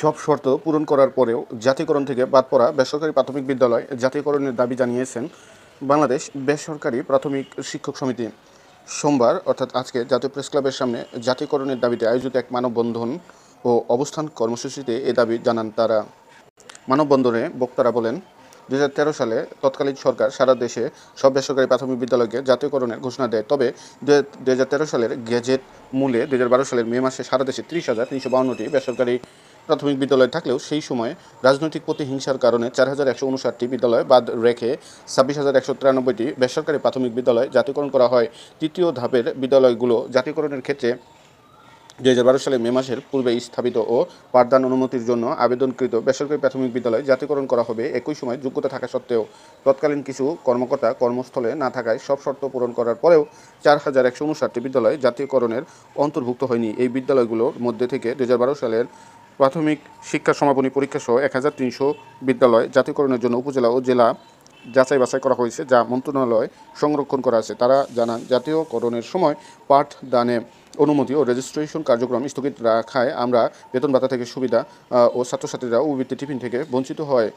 সব শর্ত পূরণ করার পরেও জাতীয়করণ থেকে বাদ পড়া বেসরকারি প্রাথমিক বিদ্যালয় জাতীয়করণের দাবি জানিয়েছেন বাংলাদেশ বেসরকারি প্রাথমিক শিক্ষক সমিতি। সোমবার, অর্থাৎ আজকে, জাতীয় প্রেস ক্লাবের সামনে জাতীয়করণের দাবিতে আয়োজিত এক মানববন্ধন ও অবস্থান কর্মসূচিতে এ দাবি জানান তারা। মানববন্ধনে বক্তারা বলেন দু হাজার তেরো সালে তৎকালীন সরকার সারা দেশে সব বেসরকারি প্রাথমিক বিদ্যালয়কে জাতীয়করণের ঘোষণা দেয়। তবে দু হাজার তেরো সালের গেজেট মূলে দু হাজার বারো সালের মে মাসে সারা দেশে ত্রিশ হাজার তিনশো বেসরকারি প্রাথমিক বিদ্যালয় থাকলেও সেই সময় রাজনৈতিক প্রতিহিংসার কারণে চার হাজার একশো উনষাটটি বিদ্যালয় বাদ রেখে ছাব্বিশ হাজার একশো তিরানব্বইটি বেসরকারি প্রাথমিক বিদ্যালয় জাতীয়করণ করা হয়। তৃতীয় ধাপের বিদ্যালয়গুলো জাতীয়করণের ক্ষেত্রে দুই হাজার বারো সালের মে মাসের পূর্বে স্থাপিত ও পাঠদান অনুমতির জন্য আবেদনকৃত বেসরকারি প্রাথমিক বিদ্যালয় জাতীয়করণ করা হবে একই সময় যোগ্যতা থাকা সত্ত্বেও। তৎকালীন কিছু কর্মকর্তা কর্মস্থলে না থাকায় সব শর্ত পূরণ করার পরেও চার হাজার একশো উনষাটটি বিদ্যালয় জাতীয়করণের অন্তর্ভুক্ত হয়নি। এই বিদ্যালয়গুলোর মধ্যে থেকে দু হাজার বারো সালের প্রাথমিক শিক্ষা সমাপনী পরীক্ষা সহ এক হাজার তিনশো বিদ্যালয় জাতীয়করণের জন্য উপজেলা ও জেলা যাচাই বাছাই করা হয়েছে, যা মন্ত্রণালয় সংরক্ষণ করা আছে। তারা জানান, জাতীয়করণের সময় পাঠদানে অনুমতি ও রেজিস্ট্রেশন কার্যক্রম স্থগিত রাখায় আমরা বেতন ভাতা থেকে সুবিধা ও ছাত্রছাত্রীরা উবৃত্তি টিফিন থেকে বঞ্চিত হয়।